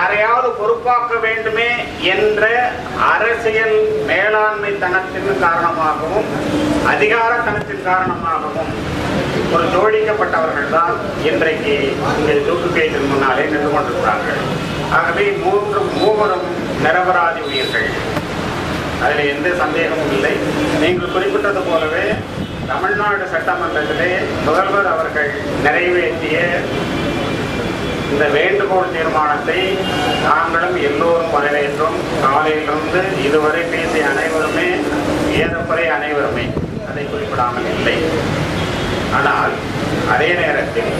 யாரையாவது பொறுப்பாக்க வேண்டுமே என்ற அரசியல் மேலாண்மை தனத்தின் காரணமாகவும் அதிகார தனத்தின் காரணமாகவும் ஒரு ஜோடிக்கப்பட்டவர்கள் தான் இன்றைக்கு இங்கே தூக்குக்கேட்டின் முன்னாலே நின்று கொண்டிருக்கிறார்கள். ஆகவே மூன்று மூவரும் நிரபராதி உயிர்கள். அதில் எந்த சந்தேகமும் இல்லை. நீங்கள் குறிப்பிட்டது போலவே தமிழ்நாடு சட்டமன்றத்திலே முதல்வர் அவர்கள் நிறைவேற்றிய இந்த வேண்டுகோள் தீர்மானத்தை நாங்களும் எல்லோரும் வரவேற்றோம் காலையிலிருந்து இதுவரை பேசிய அனைவருமே ஏதப்பறை அனைவருமே அதை குறிப்பிடாமல் இல்லை. ஆனால் அதே நேரத்தில்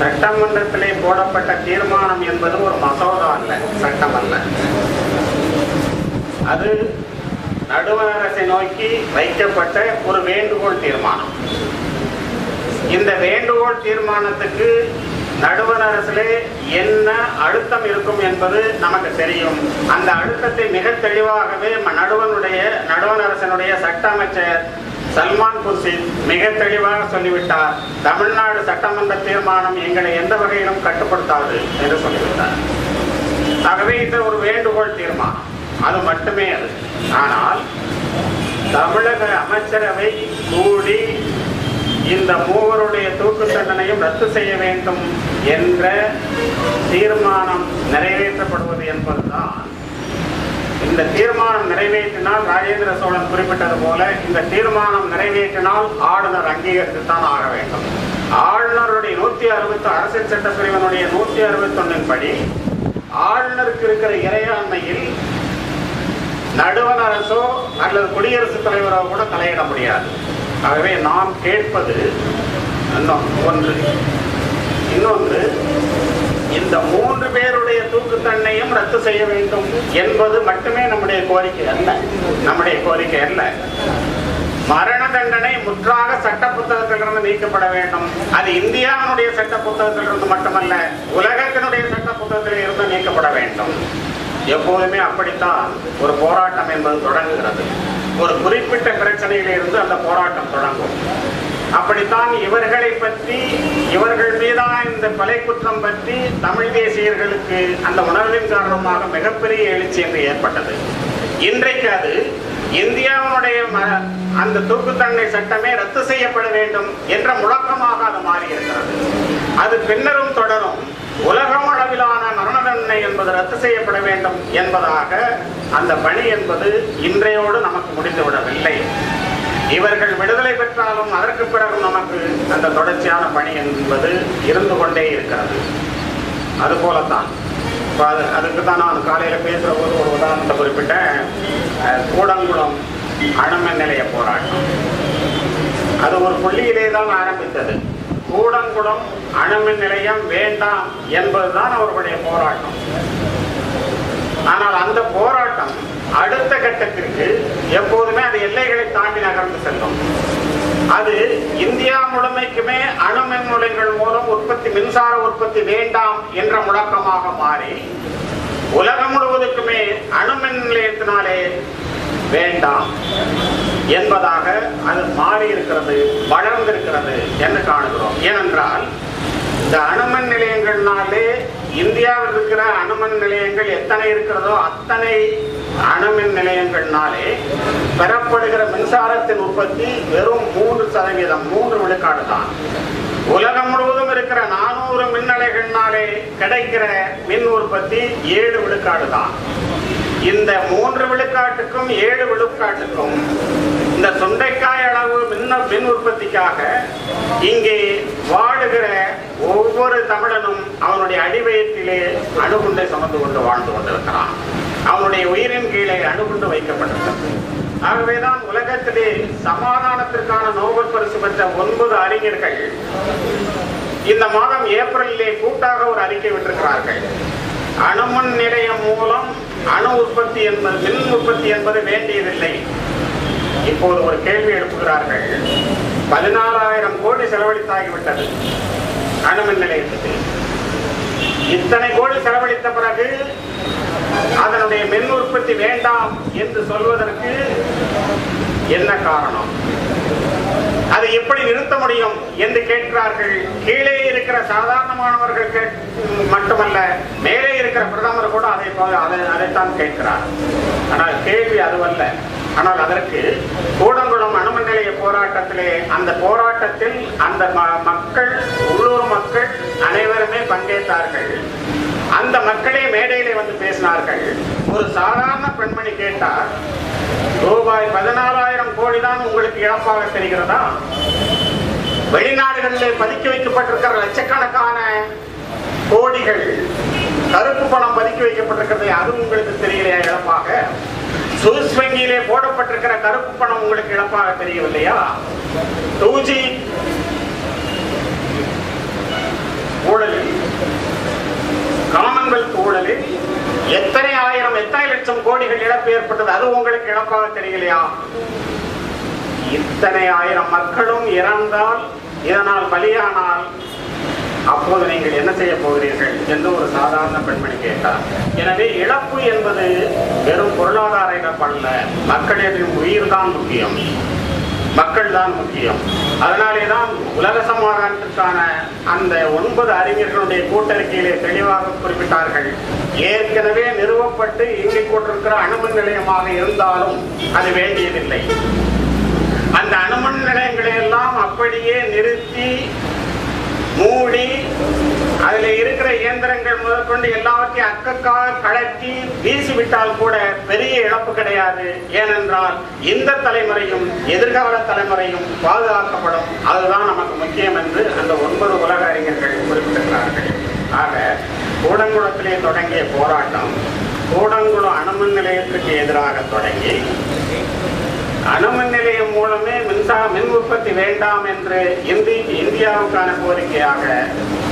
சட்டமன்றத்திலே போடப்பட்ட தீர்மானம் என்பது ஒரு மசோதா அல்ல சட்டம் அல்ல. அது நடுவர் அரசை நோக்கி வைக்கப்பட்ட ஒரு வேண்டுகோள் தீர்மானம். இந்த வேண்டுகோள் தீர்மானத்துக்கு நடுவர் அரசிலே என்ன அழுத்தம் இருக்கும் என்பது நமக்கு தெரியும். அந்த அழுத்தத்தை மிக தெளிவாகவே நடுவனுடைய நடுவன் அரசனுடைய சட்ட அமைச்சர் சல்மான் குர்ஷித் மிக தெளிவாக சொல்லிவிட்டார். தமிழ்நாடு சட்டமன்ற தீர்மானம் எங்களை எந்த வகையிலும் கட்டுப்படுத்தாது என்று சொல்லிவிட்டார். ஆகவே இது ஒரு வேண்டுகோள் தீர்மானம். அது மட்டுமே அது. ஆனால் தமிழக அமைச்சரவை கூடி இந்த மூவருடைய தூக்கு தண்டனையும் ரத்து செய்ய வேண்டும் என்ற தீர்மானம் நிறைவேற்றப்படுவது என்பதுதான். இந்த தீர்மானம் நிறைவேற்றினால் ராஜேந்திர சோழன் குறிப்பிட்டது போல இந்த தீர்மானம் நிறைவேற்றினால் ஆளுநர் அங்கீகரித்துத்தான் ஆக வேண்டும். ஆளுநருடைய நூத்தி அறுபத்தி அரசியல் சட்ட பிரிவனுடைய நூத்தி அறுபத்தி ஒன்னின் படி ஆளுநருக்கு இருக்கிற இறையாண்மையில் நடுவண் அரசோ அல்லது குடியரசுத் தலைவரோ கூட தலையிட முடியாது. ஆகவே நாம் கேட்பது ஒன்று. இன்னொன்று இந்த மூன்று பேருடைய தூக்கு தண்டையும் ரத்து செய்ய வேண்டும் என்பது மட்டுமே நம்முடைய கோரிக்கை அல்ல. நம்முடைய கோரிக்கை அல்ல. மரண தண்டனை முற்றாக சட்ட புத்தகத்திலிருந்து நீக்கப்பட வேண்டும். அது இந்தியாவினுடைய சட்ட புத்தகத்திலிருந்து மட்டுமல்ல உலகத்தினுடைய சட்ட புத்தகத்தில் இருந்து நீக்கப்பட வேண்டும். எப்போதுமே அப்படித்தான் ஒரு போராட்டம் என்பது தொடங்குகிறது. ஒரு குறிப்பிட்ட பிரச்சனையிலிருந்து அந்த போராட்டம் தொடங்கும். அப்படித்தான் இவர்களை பற்றி இவர்கள் மீதான இந்த கொலை குற்றம் பற்றி தமிழ் தேசியர்களுக்கு அந்த உணர்வின் காரணமாக மிகப்பெரிய எழுச்சி என்று ஏற்பட்டது. இன்றைக்கு அது இந்தியாவினுடைய ம- அந்த தூக்குத்தன்மை சட்டமே ரத்து செய்யப்பட வேண்டும் என்ற முழக்கமாக அது மாறியிருக்கிறது. அது பின்னரும் தொடரும். உலகம் அளவிலான மரண தண்டனை என்பது ரத்து செய்யப்பட வேண்டும் என்பதாக அந்த பணி என்பது இன்றையோடு நமக்கு முடிந்துவிடவில்லை இவர்கள் விடுதலை பெற்றாலும் அதற்கு பிறகு நமக்கு அந்த தொடர்ச்சியான பணி என்பது இருந்து கொண்டே இருக்கிறது. அது போலத்தான் இப்போ அது அதுக்கு தான் நான் காலையில் பேசுகிற போது ஒரு உதாரணத்தை குறிப்பிட்டேன். அஹ், கூடங்குளம் அணுமின் நிலைய போராட்டம். அது ஒரு புள்ளியிலே தான் ஆரம்பித்தது. கூடங்குடம் அணுமின் நிலையம் வேண்டாம் என்பதுதான் அவர்களுடைய போராட்டம். ஆனால் அந்த போராட்டம் அடுத்த கட்டத்திற்கு எப்போதுமே அது எல்லைகளை தாண்டி நகர்ந்து செல்லும். அது இந்தியா முழுமைக்குமே அணுமின் நிலைகள் மூலம் உற்பத்தி மின்சார உற்பத்தி வேண்டாம் என்ற முழக்கமாக மாறி உலகம் முழுவதுக்குமே அணுமின் நிலையத்தினாலே வேண்டாம். என்பதாக அது மாறி இருக்கிறது வளர்ந்திருக்கிறது என்று காணுகிறோம். ஏனென்றால் இந்த அணுமின் நிலையங்கள்னாலே இந்தியாவில் இருக்கிற அணுமன் நிலையங்கள் எத்தனை இருக்கிறதோ அத்தனை அணுமின் நிலையங்கள்னாலே பெறப்படுகிற மின்சாரத்தின் உற்பத்தி வெறும் மூன்று சதவீதம் மூன்று விழுக்காடு தான். உலகம் முழுவதும் இருக்கிற நானூறு மின்னலைகள்னாலே கிடைக்கிற மின் உற்பத்தி ஏழு விழுக்காடு தான். இந்த மூன்று விழுக்காட்டுக்கும் ஏழு விழுக்காட்டுக்கும் இந்த சுண்டைக்காய் அளவு மின்ன மின் உற்பத்திக்காக இங்கே வாழுகிற ஒவ்வொரு தமிழனும் அவனுடைய அடிவயத்திலே அணுகுண்டை சுமந்து கொண்டு வாழ்ந்து கொண்டிருக்கிறான். அவனுடைய உயிரின் கீழே அணுகுண்டு வைக்கப்பட்டிருக்கிறது. ஆகவேதான் உலகத்திலே சமாதானத்திற்கான நோபல் பரிசு பெற்ற ஒன்பது அறிஞர்கள் இந்த மாதம் ஏப்ரலிலே கூட்டாக ஒரு அறிக்கை விட்டிருக்கிறார்கள். அணுமின் நிலையம் மூலம் அணு உற்பத்தி என்பது மின் உற்பத்தி என்பது வேண்டியதில்லை. இப்போது ஒரு கேள்வி எழுப்புகிறார்கள். பதினாலாயிரம் கோடி செலவழித்தாகிவிட்டது. அணுமின் நிலையத்துக்கு. இத்தனை கோடி செலவழித்த பிறகு அதனுடைய மின் உற்பத்தி வேண்டாம் என்று சொல்வதற்கு என்ன காரணம்? அதை எப்படி நிறுத்த முடியும் என்று கேட்கிறார்கள். கீழே இருக்கிற சாதாரணமானவர்கள் பிரதமர் கூட அதை அதைத்தான் கேட்கிறார். ஆனால் கேள்வி அதுவல்ல. ஆனால் அதற்கு கூடங்குளம் அணுமன் நிலைய போராட்டத்திலே அந்த போராட்டத்தில் அந்த ம- மக்கள் உள்ளூர் மக்கள் அனைவருமே பங்கேற்றார்கள். அந்த மக்களே மேடையிலே வந்து பேசினார்கள். ஒரு சாதாரண பெண்மணி கேட்டார் ரூபாய் பதினாறாயிரம் கோடி தான் உங்களுக்கு இழப்பாக தெரிகிறதா? வெளிநாடுகளிலே பதுக்கி வைக்கப்பட்டிருக்கிற லட்சக்கணக்கான கோடிகள் கருப்பு பணம் பதுக்கி வைக்கப்பட்டிருக்கிறது அது உங்களுக்கு தெரியலையா இழப்பாக? சுவிஸ் வங்கியிலே போடப்பட்டிருக்கிற கருப்பு பணம் உங்களுக்கு இழப்பாக தெரியவில்லையா? டூ ஜி ஊழலில். காமன்வெல்த் ஊழலில் எத்தனை ஆயிரம் எத்தனை லட்சம் கோடிகள் இழப்பு ஏற்பட்டது? அது உங்களுக்கு இழப்பாக தெரியலையா? இத்தனை ஆயிரம் மக்களும் இறந்தால் இதனால் பலியானால் அப்போது நீங்கள் என்ன செய்ய போகிறீர்கள் என்று ஒரு சாதாரண பெண்மணி கேட்டார். எனவே இழப்பு என்பது வெறும் பொருளாதார இழப்பு அல்ல மக்களின் உயிர் தான் முக்கியம். மக்கள் தான் முக்கியம். அதனாலே தான் உலக சமாதானத்திற்கான அந்த ஒன்பது அறிஞர்களுடைய கூட்டறிக்கையிலே தெளிவாக குறிப்பிட்டார்கள். ஏற்கனவே நிறுவப்பட்டு இயங்கிக் கொண்டிருக்கிற அணுமின் நிலையமாக இருந்தாலும் அது வேண்டியதில்லை. அந்த அணுமின் நிலையங்களை எல்லாம் அப்படியே நிறுத்தி மூடி அதுல இருக்கிற இயந்திரங்கள் முதற்கொண்டு எல்லாவற்றையும் அக்கக்காக கலட்டி வீசிவிட்டால் கூட பெரிய இழப்பு கிடையாது. ஏனென்றால் இந்த தலைமுறையும் எதிர்கால தலைமுறையும் பாதுகாக்கப்படும். அதுதான் நமக்கு முக்கியம் என்று அந்த ஒன்பது உலக அறிஞர்கள் குறிப்பிட்டிருக்கிறார்கள். ஆக கூடங்குளத்திலே தொடங்கிய போராட்டம் கூடங்குளம் அணுமின் நிலையத்திற்கு எதிராக தொடங்கி அணுமின் நிலையம் மூலமே மின்சார மின் உற்பத்தி வேண்டாம் என்று இந்தி இந்தியாவுக்கான கோரிக்கையாக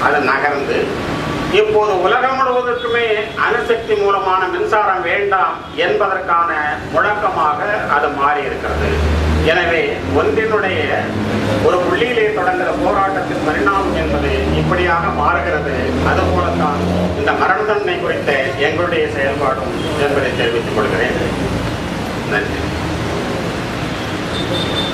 அது நகர்ந்து இப்போது உலகம் முழுவதற்குமே அணுசக்தி மூலமான மின்சாரம் வேண்டாம் என்பதற்கான முழக்கமாக அது மாறி இருக்கிறது எனவே ஒன்றினுடைய ஒரு புள்ளியிலே தொடங்குகிற போராட்டத்தின் பரிணாமம் என்பது இப்படியாக மாறுகிறது. அதுபோலத்தான் இந்த மரண தண்டனை குறித்த எங்களுடைய செயல்பாடும் என்பதை தெரிவித்துக் கொள்கிறேன். நன்றி. Thank you.